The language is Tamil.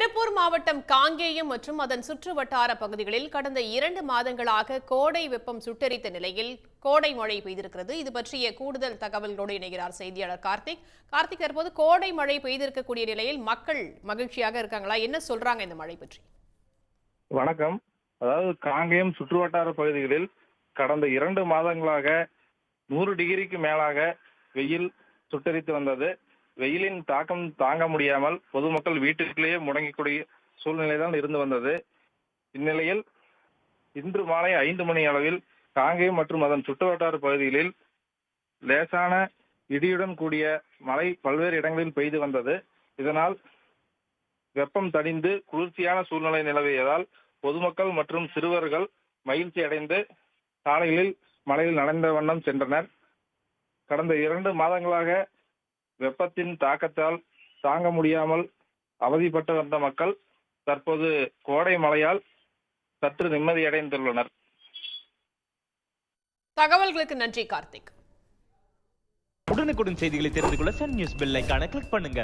திருப்பூர் மாவட்டம் காங்கேயம் மற்றும் அதன் சுற்று வட்டார பகுதிகளில் கடந்த இரண்டு மாதங்களாக கோடை வெப்பம் சுட்டெரித்த நிலையில் கோடை மழை பெய்திருக்கிறது. இது பற்றிய கூடுதல் தகவல்களோடு இணைகிறார் செய்தியாளர் கார்த்திக். கார்த்திக் தற்போது கோடை மழை பெய்திருக்கக்கூடிய நிலையில் மக்கள் மகிழ்ச்சியாக இருக்காங்களா? என்ன சொல்றாங்க இந்த மழை பற்றி? வணக்கம். அதாவது காங்கேயம் சுற்று வட்டார பகுதிகளில் கடந்த இரண்டு மாதங்களாக நூறு டிகிரிக்கு மேலாக வெயில் சுட்டரித்து வந்தது. வெயிலின் தாக்கம் தாங்க முடியாமல் பொதுமக்கள் வீட்டுக்குள்ளேயே முடங்கக்கூடிய சூழ்நிலை தான் இருந்து வந்தது. இந்நிலையில் இன்று மாலை ஐந்து மணி அளவில் காங்கேயம் மற்றும் அதன் சுற்றுவட்டார பகுதிகளில் லேசான இடியுடன் கூடிய மழை பல்வேறு இடங்களில் பெய்து வந்தது. இதனால் வெப்பம் தணிந்து குளிர்ச்சியான சூழ்நிலை நிலவியதால் பொதுமக்கள் மற்றும் சிறுவர்கள் மகிழ்ச்சி அடைந்து சாலைகளில் மழையில் நடந்த வண்ணம் சென்றனர். கடந்த இரண்டு மாதங்களாக வெப்பத்தின் தாக்கத்தால் தாங்க முடியாமல் அவதிப்பட்டு வந்த மக்கள் தற்போது கோடை மழையால் சற்று நிம்மதியடைந்துள்ளனர் தகவல்களுக்கு நன்றி கார்த்திக். உடனுக்குடன் செய்திகளை தெரிந்து கொள்ள சன் நியூஸ் பெல் ஐகானை கிளிக் பண்ணுங்க.